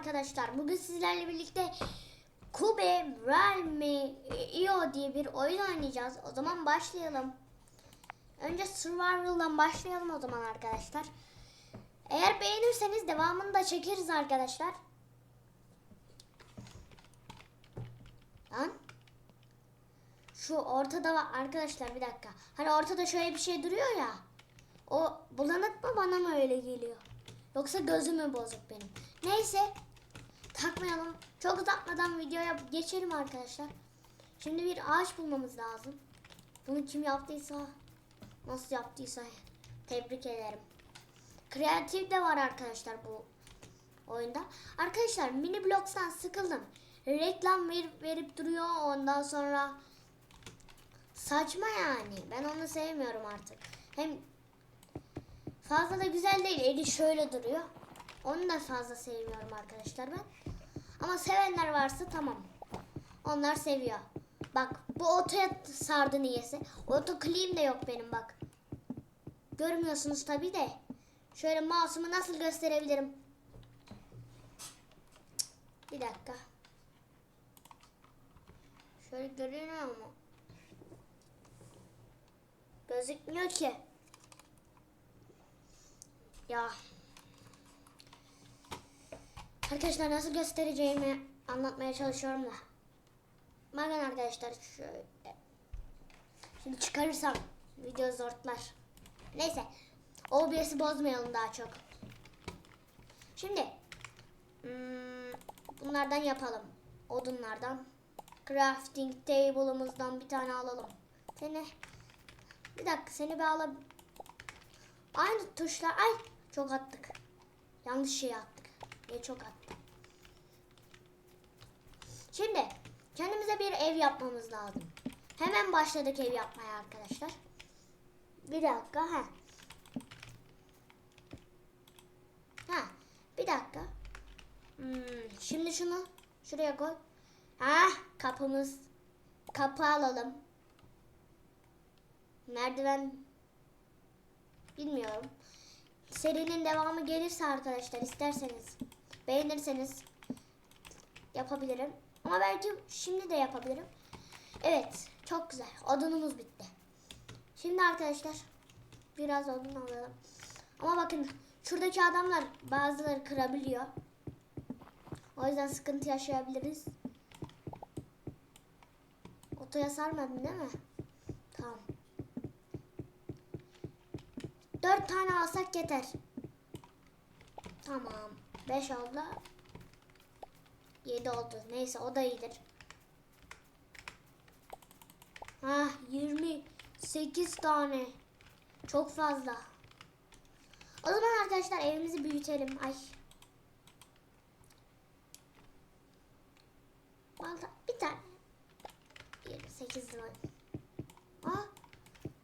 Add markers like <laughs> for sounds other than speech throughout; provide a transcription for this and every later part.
arkadaşlar. Bugün sizlerle birlikte Kube Realme IO diye bir oyun oynayacağız. O zaman başlayalım. Önce Survival'dan başlayalım o zaman arkadaşlar. Eğer beğenirseniz devamını da çekeriz arkadaşlar. Lan. Şu ortada var arkadaşlar bir dakika. Hani ortada şöyle bir şey duruyor ya. O bulanık mı bana mı öyle geliyor? Yoksa gözümü bozuk benim. Neyse. Takmayalım. Çok uzatmadan videoya geçelim arkadaşlar. Şimdi bir ağaç bulmamız lazım. Bunu kim yaptıysa, nasıl yaptıysa tebrik ederim. Kreatif de var arkadaşlar bu oyunda. Arkadaşlar mini blokstan sıkıldım. Reklam verip, verip duruyor ondan sonra saçma yani. Ben onu sevmiyorum artık. Hem Fazla da güzel değil. Eli şöyle duruyor. Onu da fazla sevmiyorum arkadaşlar ben. Ama sevenler varsa tamam. Onlar seviyor. Bak bu otoya sardı niyeyse. Oto clean de yok benim bak. Görmüyorsunuz tabi de. Şöyle mouse'umu nasıl gösterebilirim? Bir dakika. Şöyle görünüyor mu? Gözükmüyor ki. Ya. Arkadaşlar nasıl göstereceğimi anlatmaya çalışıyorum da. Bakın arkadaşlar şöyle. Şimdi çıkarırsam video zortlar. Neyse. OBS'i bozmayalım daha çok. Şimdi. hmm, bunlardan yapalım. Odunlardan. Crafting table'ımızdan bir tane alalım. Seni. Bir dakika seni bir alalım. Aynı tuşlar. Ay çok attık. Yanlış şey attık. Niye çok attık? Şimdi kendimize bir ev yapmamız lazım. Hemen başladık ev yapmaya arkadaşlar. Bir dakika. Ha. Ha. Bir dakika. Hmm, şimdi şunu şuraya koy. Ha, kapımız. Kapı alalım. Merdiven Bilmiyorum. Serinin devamı gelirse arkadaşlar isterseniz beğenirseniz yapabilirim. Ama belki şimdi de yapabilirim. Evet çok güzel. Odunumuz bitti. Şimdi arkadaşlar biraz odun alalım. Ama bakın şuradaki adamlar bazıları kırabiliyor. O yüzden sıkıntı yaşayabiliriz. Otoya sarmadın değil mi? Tamam. Dört tane alsak yeter. Tamam. Beş oldu. Yedi oldu. Neyse o da iyidir. Ah yirmi sekiz tane. Çok fazla. O zaman arkadaşlar evimizi büyütelim. Ay. Balta bir tane. 28 var. Ah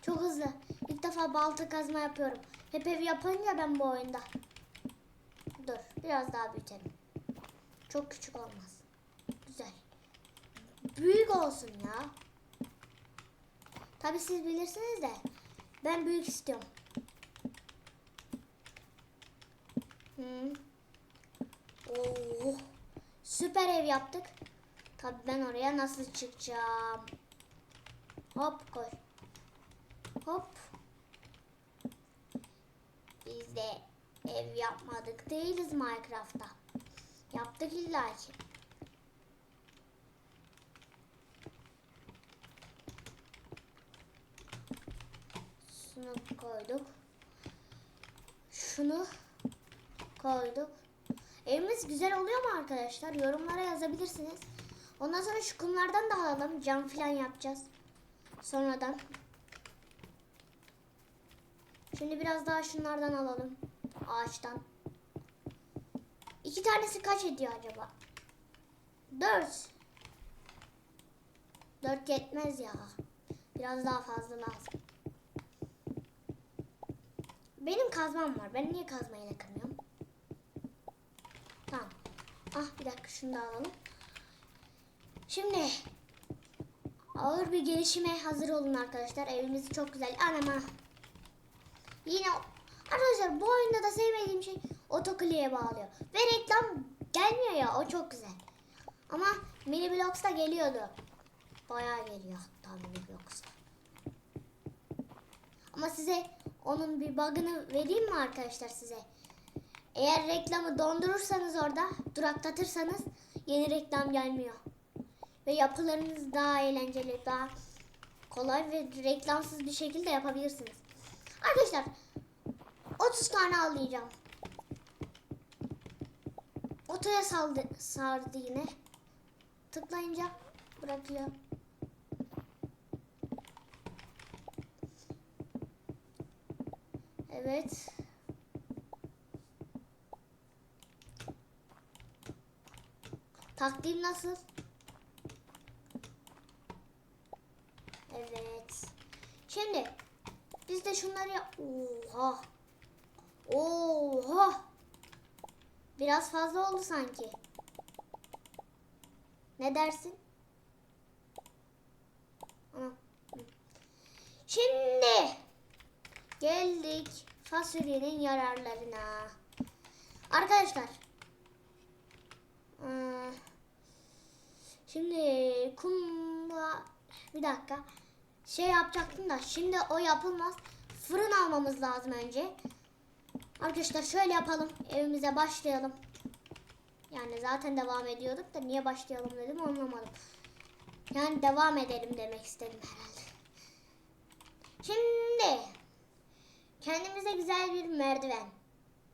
çok hızlı. İlk defa balta kazma yapıyorum. Hep ev yapınca ben bu oyunda. Dur biraz daha büyütelim. Çok küçük olmaz. Güzel. Büyük olsun ya. Tabi siz bilirsiniz de ben büyük istiyorum. Hmm. Oo. Süper ev yaptık. Tabi ben oraya nasıl çıkacağım? Hop koy. Hop. Biz de ev yapmadık değiliz Minecraft'ta. Yaptık illa ki. Şunu koyduk. Şunu koyduk. Evimiz güzel oluyor mu arkadaşlar? Yorumlara yazabilirsiniz. Ondan sonra şu kumlardan da alalım. Cam falan yapacağız. Sonradan. Şimdi biraz daha şunlardan alalım. Ağaçtan. Tanesi kaç ediyor acaba? Dört. Dört yetmez ya. Biraz daha fazla lazım. Benim kazmam var. Ben niye kazmayla kırmıyorum? Tamam. Ah bir dakika şunu da alalım. Şimdi ağır bir gelişime hazır olun arkadaşlar. Evimiz çok güzel. Anama. Yine arkadaşlar bu oyunda da sevmediğim şey otokliye bağlıyor. Ve reklam gelmiyor ya o çok güzel. Ama mini bloks'ta geliyordu. Bayağı geliyor hatta mini bloks'ta. Ama size onun bir bug'ını vereyim mi arkadaşlar size? Eğer reklamı dondurursanız orada duraklatırsanız yeni reklam gelmiyor. Ve yapılarınız daha eğlenceli, daha kolay ve reklamsız bir şekilde yapabilirsiniz. Arkadaşlar 30 tane alacağım. Otoya saldı, sardı yine. Tıklayınca bırakıyor. Evet. Taktiğim nasıl? Evet. Şimdi biz de şunları yap- Oha. Oha. Biraz fazla oldu sanki. Ne dersin? Şimdi geldik fasulyenin yararlarına. Arkadaşlar. eee, Şimdi kumla bir dakika şey yapacaktım da şimdi o yapılmaz. Fırın almamız lazım önce. Arkadaşlar şöyle yapalım. Evimize başlayalım. Yani zaten devam ediyorduk da niye başlayalım dedim anlamadım. Yani devam edelim demek istedim herhalde. Şimdi kendimize güzel bir merdiven.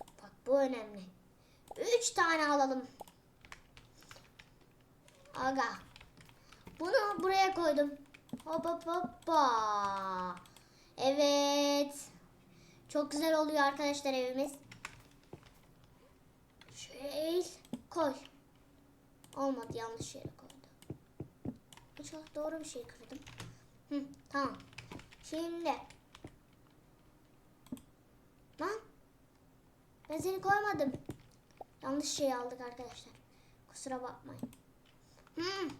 Bak bu önemli. Üç tane alalım. Aga. Bunu buraya koydum. Hop hop hoppa. Evet. Çok güzel oluyor arkadaşlar evimiz. Şöyle koy. Olmadı yanlış yere koydum. İnşallah doğru bir şey kırdım. Hı, tamam. Şimdi. Lan. Ben seni koymadım. Yanlış şey aldık arkadaşlar. Kusura bakmayın. Hmm.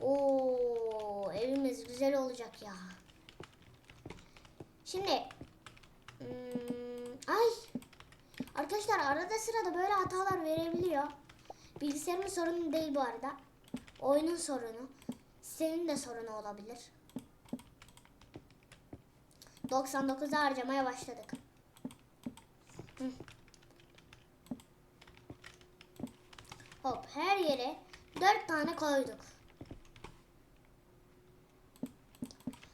Oo, evimiz güzel olacak ya. Şimdi hmm, ay arkadaşlar arada sırada böyle hatalar verebiliyor. Bilgisayarımın sorunu değil bu arada. Oyunun sorunu. Senin de sorunu olabilir. 99'a harcamaya başladık. Hop her yere dört tane koyduk.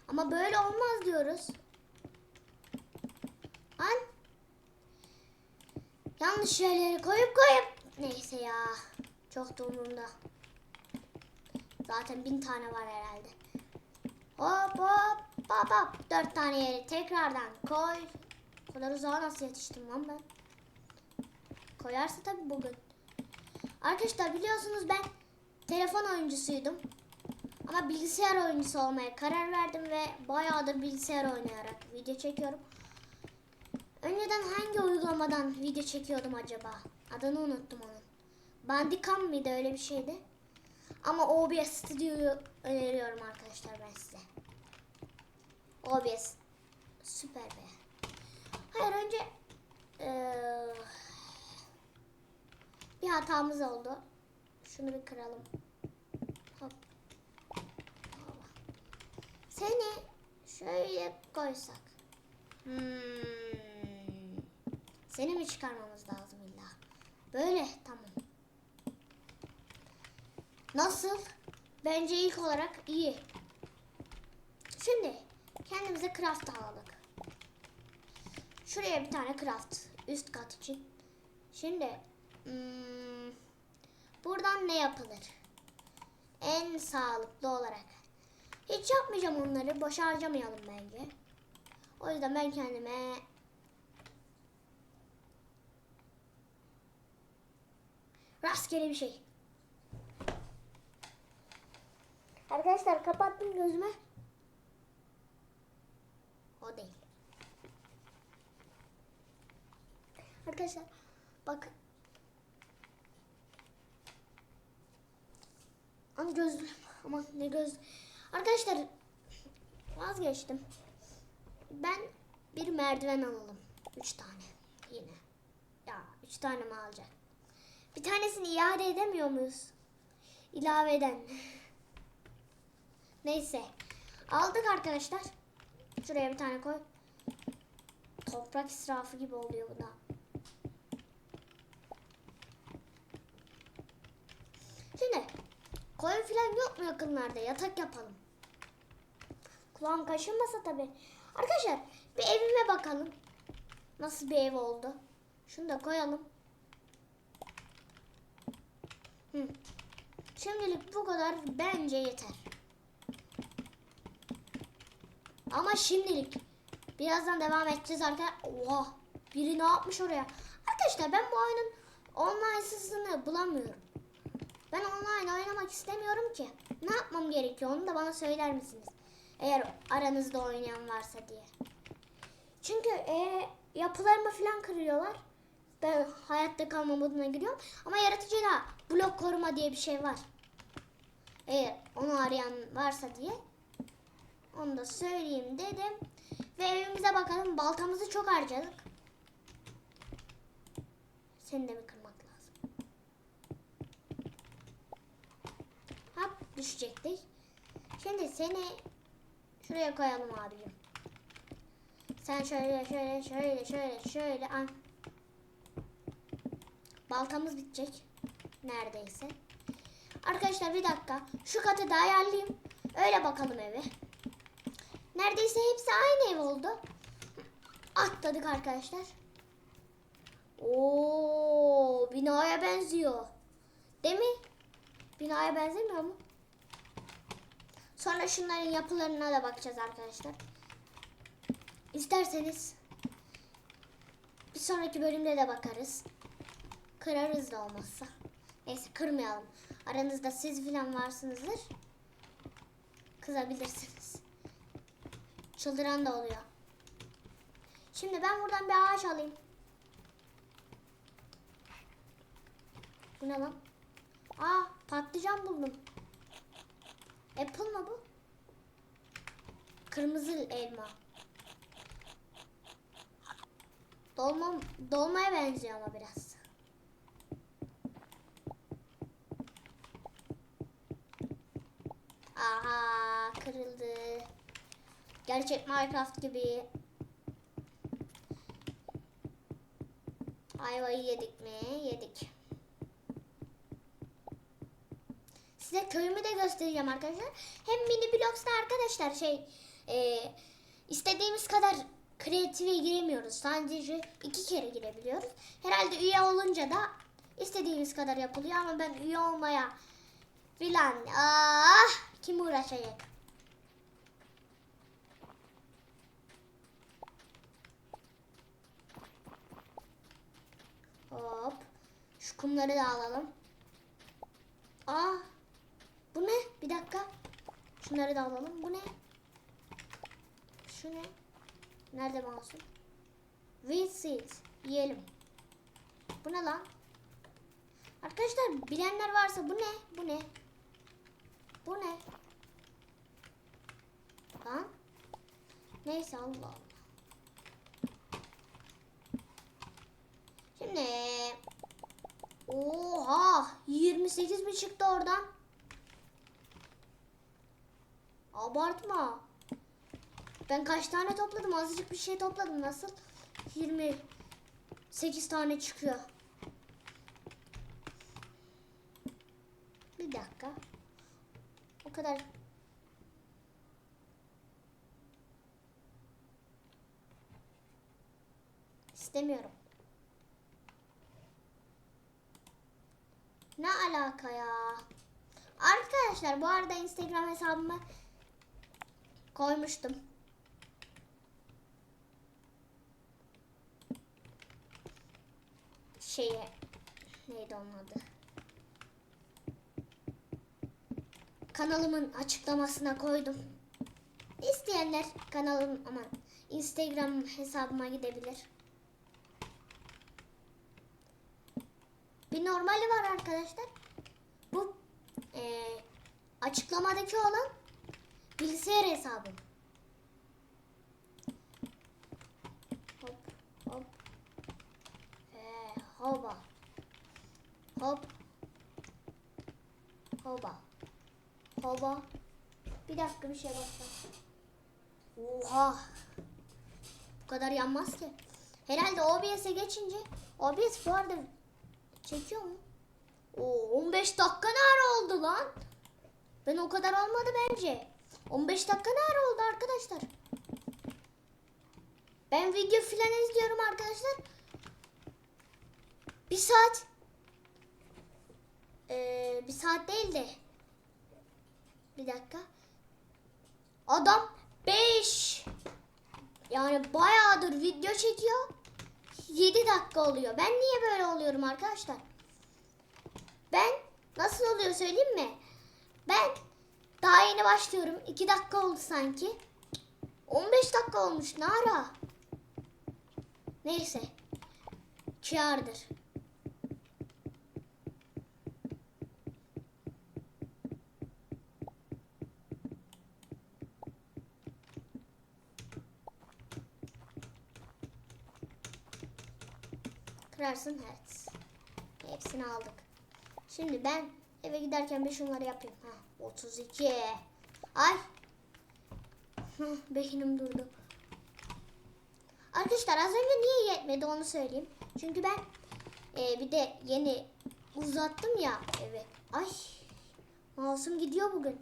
Ama böyle olmaz diyoruz. An yanlış yerlere koyup koyup neyse ya çok da umurumda. Zaten bin tane var herhalde. Hop hop hop hop dört tane yeri tekrardan koy. O kadar uzağa nasıl yetiştim lan ben? Koyarsa tabii bugün. Arkadaşlar biliyorsunuz ben telefon oyuncusuydum. Ama bilgisayar oyuncusu olmaya karar verdim ve bayağıdır bilgisayar oynayarak video çekiyorum. Önceden hangi uygulamadan video çekiyordum acaba? Adını unuttum onun. Bandicam mıydı öyle bir şeydi? Ama OBS Studio'yu öneriyorum arkadaşlar ben size. OBS süper be. Hayır önce eee, bir hatamız oldu. Şunu bir kıralım. Hop. Seni şöyle koysak. Hmm. Seni mi çıkarmamız lazım illa? Böyle tamam. Nasıl? Bence ilk olarak iyi. Şimdi kendimize craft aldık. Şuraya bir tane craft üst kat için. Şimdi hmm, buradan ne yapılır? En sağlıklı olarak. Hiç yapmayacağım onları. Boş harcamayalım bence. O yüzden ben kendime rastgele bir şey. Arkadaşlar kapattım gözümü. O değil. Arkadaşlar bakın. Ama gözlüğüm. Aman ne göz. Arkadaşlar vazgeçtim. Ben bir merdiven alalım. Üç tane. Yine. Ya üç tane mi alacak? Bir tanesini iade edemiyor muyuz? İlave eden. Neyse. Aldık arkadaşlar. Şuraya bir tane koy. Toprak israfı gibi oluyor bu da. Şimdi koyun falan yok mu yakınlarda? Yatak yapalım. Kulağım kaşınmasa tabii. Arkadaşlar bir evime bakalım. Nasıl bir ev oldu? Şunu da koyalım. Şimdilik bu kadar bence yeter. Ama şimdilik birazdan devam edeceğiz arkadaşlar. Oha! Biri ne yapmış oraya? Arkadaşlar ben bu oyunun online'sızını bulamıyorum. Ben online oynamak istemiyorum ki. Ne yapmam gerekiyor onu da bana söyler misiniz? Eğer aranızda oynayan varsa diye. Çünkü e, yapılarımı falan kırıyorlar. Ben hayatta kalma moduna giriyorum. Ama yaratıcıda blok koruma diye bir şey var. Eğer onu arayan varsa diye. Onu da söyleyeyim dedim. Ve evimize bakalım. Baltamızı çok harcadık. Seni de mi kırmak lazım? Hop düşecektik. Şimdi seni şuraya koyalım abicim. Sen şöyle şöyle şöyle şöyle şöyle an. Baltamız bitecek. Neredeyse. Arkadaşlar bir dakika. Şu katı da ayarlayayım. Öyle bakalım eve. Neredeyse hepsi aynı ev oldu. Atladık arkadaşlar. Oo, binaya benziyor. Değil mi? Binaya benzemiyor mu? Sonra şunların yapılarına da bakacağız arkadaşlar. İsterseniz bir sonraki bölümde de bakarız. Kırarız da olmazsa. Neyse kırmayalım. Aranızda siz filan varsınızdır. Kızabilirsiniz. Çıldıran da oluyor. Şimdi ben buradan bir ağaç alayım. Bu ne lan? Aa patlıcan buldum. Apple mı bu? Kırmızı elma. Dolma, dolmaya benziyor ama biraz. Aha kırıldı. Gerçek Minecraft gibi. Ayvayı yedik mi? Yedik. Size köyümü de göstereceğim arkadaşlar. Hem mini bloks'ta arkadaşlar şey e, istediğimiz kadar kreatife giremiyoruz. Sadece iki kere girebiliyoruz. Herhalde üye olunca da istediğimiz kadar yapılıyor ama ben üye olmaya filan ah kim uğraşacak? Hop. Şu kumları da alalım. Aa. Bu ne? Bir dakika. Şunları da alalım. Bu ne? Şu ne? Nerede masum? Wheat seeds. Yiyelim. Bu ne lan? Arkadaşlar bilenler varsa bu ne? Bu ne? Bu ne? Lan? Neyse Allah Allah. Şimdi Oha 28 mi çıktı oradan? Abartma. Ben kaç tane topladım? Azıcık bir şey topladım. Nasıl? 28 tane çıkıyor. Bir dakika. O kadar. İstemiyorum. Ne alaka ya? Arkadaşlar bu arada Instagram hesabıma koymuştum. Şeye neydi onun adı? Kanalımın açıklamasına koydum. İsteyenler kanalım aman Instagram hesabıma gidebilir. Bir normali var arkadaşlar. Bu eee, açıklamadaki olan bilgisayar hesabım. Hop hop. Ve hoba. Hop. Hoba. Hoba. Bir dakika bir şey baksana. Oha. Bu kadar yanmaz ki. Herhalde OBS'e geçince OBS bu arada çekiyor mu? Oo, 15 dakika ne ara oldu lan? Ben o kadar olmadı bence. 15 dakika ne ara oldu arkadaşlar? Ben video filan izliyorum arkadaşlar. Bir saat ee, bir saat değil de bir dakika. Adam 5 yani bayağıdır video çekiyor. 7 dakika oluyor. Ben niye böyle oluyorum arkadaşlar? Ben nasıl oluyor söyleyeyim mi? Ben daha yeni başlıyorum. 2 dakika oldu sanki. 15 dakika olmuş. Ne ara? Neyse. Kârdır. Kırarsın evet. Hepsini aldık. Şimdi ben eve giderken bir şunları yapayım. Ha, 32. Ay. Hı, beynim durdu. Arkadaşlar az önce niye yetmedi onu söyleyeyim. Çünkü ben e, bir de yeni uzattım ya evet. Ay. Mouse'um gidiyor bugün.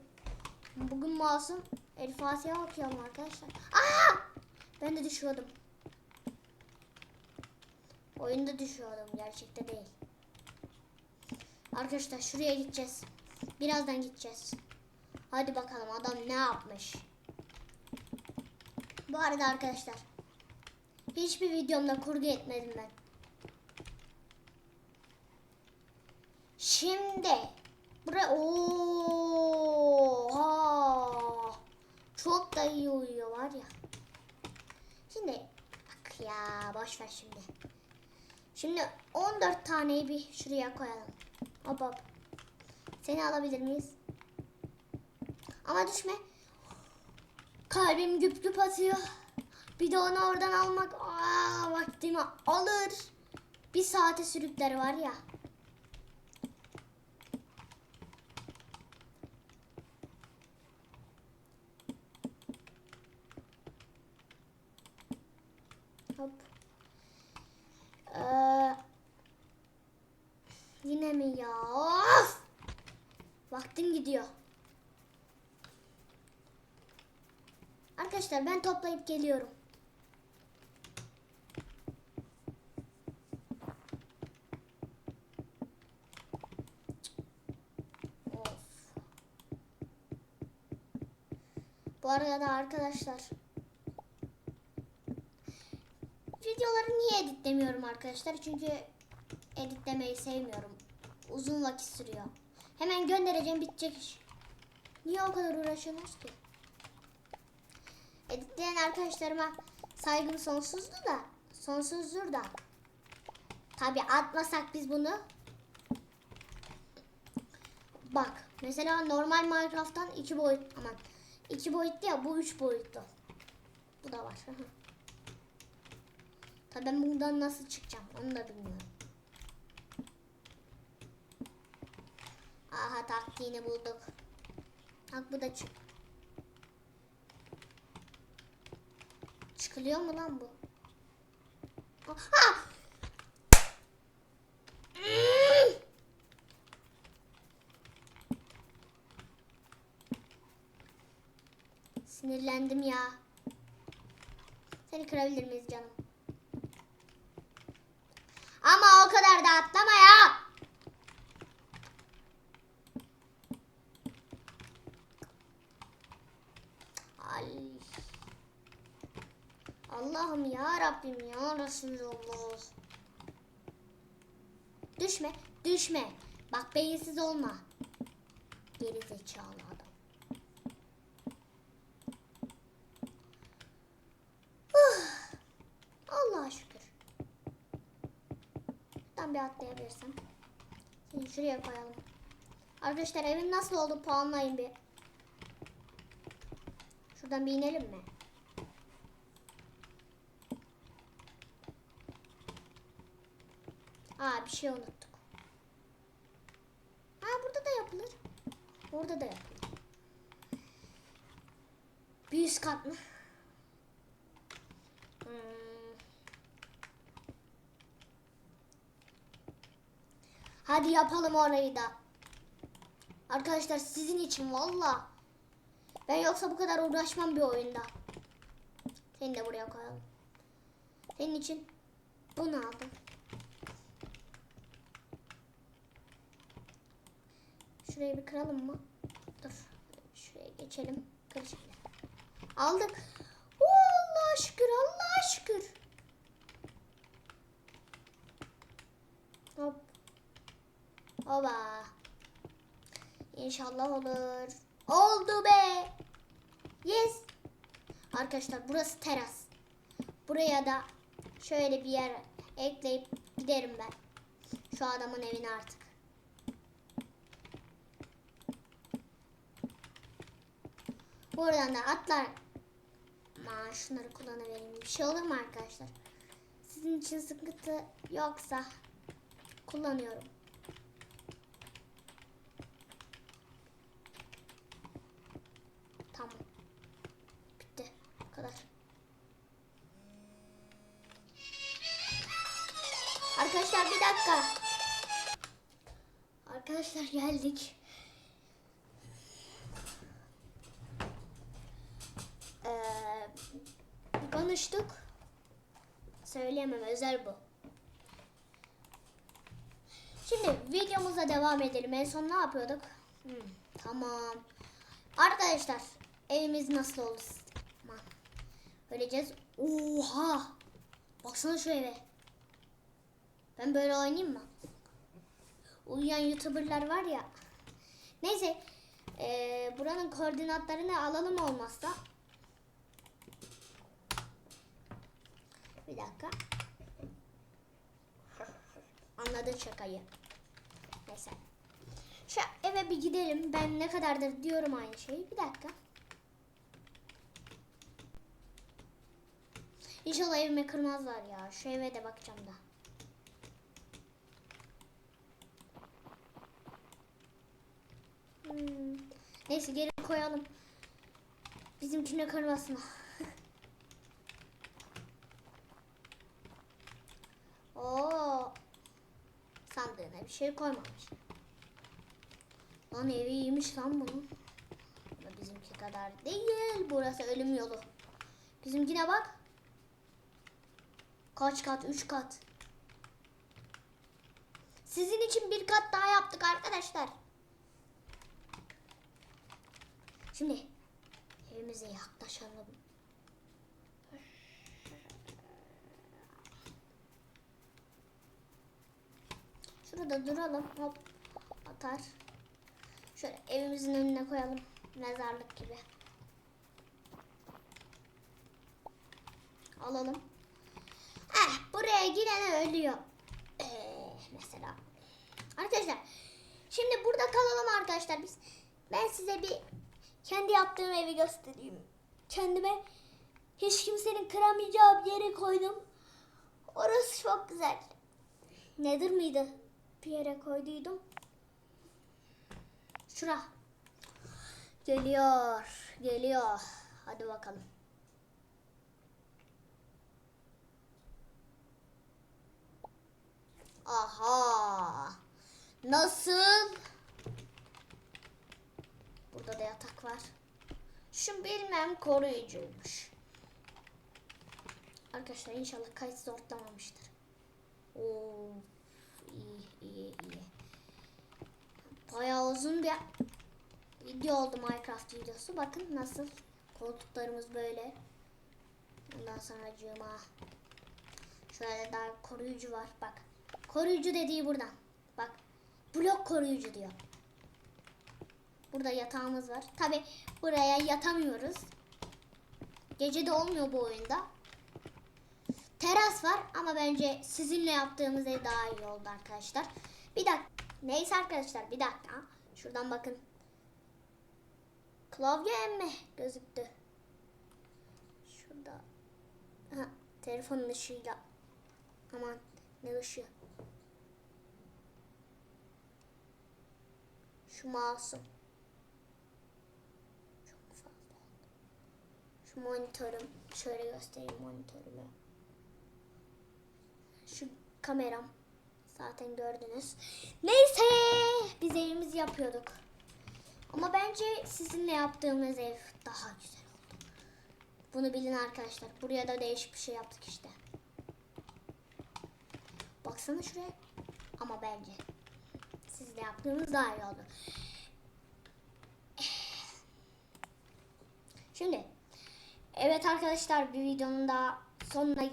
Bugün mouse'um El Fatiha okuyorum arkadaşlar. Aa! Ben de düşüyordum. Oyunda düşüyordum gerçekte değil. Arkadaşlar şuraya gideceğiz. Birazdan gideceğiz. Hadi bakalım adam ne yapmış. Bu arada arkadaşlar hiçbir videomda kurgu etmedim ben. Şimdi buraya oha çok da iyi uyuyor var ya. Şimdi bak ya boş ver şimdi. Şimdi 14 taneyi bir şuraya koyalım. Hop hop. Seni alabilir miyiz? Ama düşme. Kalbim güp güp atıyor. Bir de onu oradan almak aa, vaktimi alır. Bir saate sürükler var ya. Hop. Ee, yine mi ya? Of! Vaktim gidiyor. Arkadaşlar ben toplayıp geliyorum. Bu arada arkadaşlar videoları niye editlemiyorum arkadaşlar? Çünkü editlemeyi sevmiyorum. Uzun vakit sürüyor. Hemen göndereceğim bitecek iş. Niye o kadar uğraşıyorsunuz ki? Editleyen arkadaşlarıma saygım sonsuzdu da sonsuzdur da. Tabi atmasak biz bunu. Bak mesela normal Minecraft'tan iki boyut aman iki boyutlu ya bu üç boyutlu. Bu da var. Tabi ben bundan nasıl çıkacağım onu da bilmiyorum. Aha taktiğini bulduk. Bak bu da çık. Çıkılıyor mu lan bu? Ha! Sinirlendim ya. Seni kırabilir miyiz canım? Ama o kadar da atlama ya. Ay. Allah'ım ya Rabbim ya Resulullah. Düşme, düşme. Bak beyinsiz olma. Geri zekalı adam. Huh. Allah'a şükür. Şuradan bir atlayabilirsem. Seni şuraya koyalım. Arkadaşlar evim nasıl oldu puanlayın bir. Şuradan bir inelim mi? Aa bir şey unuttuk. Orada da yapalım. Bir üst kat mı? Hmm. Hadi yapalım orayı da. Arkadaşlar sizin için valla. Ben yoksa bu kadar uğraşmam bir oyunda. Seni de buraya koyalım. Senin için bunu aldım. Şurayı bir kıralım mı? Dur. Şuraya geçelim. Kır. Aldık. Oo, Allah'a şükür. Allah'a şükür. Hop. Oba. İnşallah olur. Oldu be. Yes. Arkadaşlar burası teras. Buraya da şöyle bir yer ekleyip giderim ben. Şu adamın evine artık. Buradan da atlar. Aman şunları kullanıvereyim. Bir şey olur mu arkadaşlar? Sizin için sıkıntı yoksa kullanıyorum. Özel bu. Şimdi videomuza devam edelim. En son ne yapıyorduk? Hmm, tamam. Arkadaşlar evimiz nasıl oldu? Aman. Öleceğiz. Oha! Baksana şu eve. Ben böyle oynayayım mı? Uyuyan youtuberlar var ya. Neyse. Ee, buranın koordinatlarını alalım olmazsa. Bir dakika. Anladın şakayı. Neyse. Şu eve bir gidelim. Ben ne kadardır diyorum aynı şeyi. Bir dakika. İnşallah evime kırmazlar ya. Şu eve de bakacağım da. Hmm. Neyse geri koyalım. Bizimkine kırmasın. <laughs> Oo. Sandığına bir şey koymamış. Lan evi iyiymiş lan bunun. Ama bizimki kadar değil. Burası ölüm yolu. Bizimkine bak. Kaç kat? Üç kat. Sizin için bir kat daha yaptık arkadaşlar. Şimdi evimize yaklaşalım. Şurada duralım. Hop. Atar. Şöyle evimizin önüne koyalım. Mezarlık gibi. Alalım. Eh, buraya giren ölüyor. Ee, mesela. Arkadaşlar. Şimdi burada kalalım arkadaşlar biz. Ben size bir kendi yaptığım evi göstereyim. Kendime hiç kimsenin kıramayacağı bir yere koydum. Orası çok güzel. Nedir miydi? Bir yere koyduydum. Şura. Geliyor. Geliyor. Hadi bakalım. Aha. Nasıl? Burada da yatak var. Şu bilmem koruyucuymuş. Arkadaşlar inşallah kayıtsız ortlamamıştır. Oo, iyi iyi iyi. Bayağı uzun bir video oldu Minecraft videosu. Bakın nasıl koltuklarımız böyle. Ondan sonra cıma. Şöyle daha koruyucu var. Bak. Koruyucu dediği buradan. Bak. Blok koruyucu diyor. Burada yatağımız var. Tabi buraya yatamıyoruz. Gece de olmuyor bu oyunda teras var ama bence sizinle yaptığımız ev daha iyi oldu arkadaşlar. Bir dakika. Neyse arkadaşlar bir dakika. Şuradan bakın. Klavye emme gözüktü. Şurada. Ha, telefonun ışığıyla. Aman ne ışığı. Şu masum. Şu monitörüm. Şöyle göstereyim monitörümü. Şu kameram. Zaten gördünüz. Neyse. Biz evimizi yapıyorduk. Ama bence sizinle yaptığımız ev daha güzel oldu. Bunu bilin arkadaşlar. Buraya da değişik bir şey yaptık işte. Baksana şuraya. Ama bence sizle yaptığımız daha iyi oldu. Şimdi evet arkadaşlar bir videonun da sonuna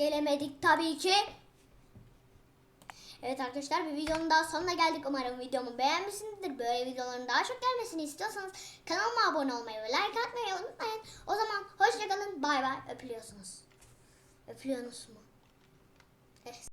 gelemedik tabii ki. Evet arkadaşlar bir videonun daha sonuna geldik. Umarım videomu beğenmişsinizdir. Böyle videoların daha çok gelmesini istiyorsanız kanalıma abone olmayı ve like atmayı unutmayın. O zaman hoşçakalın. Bay bay. Öpülüyorsunuz. Öpülüyorsunuz mu? Evet.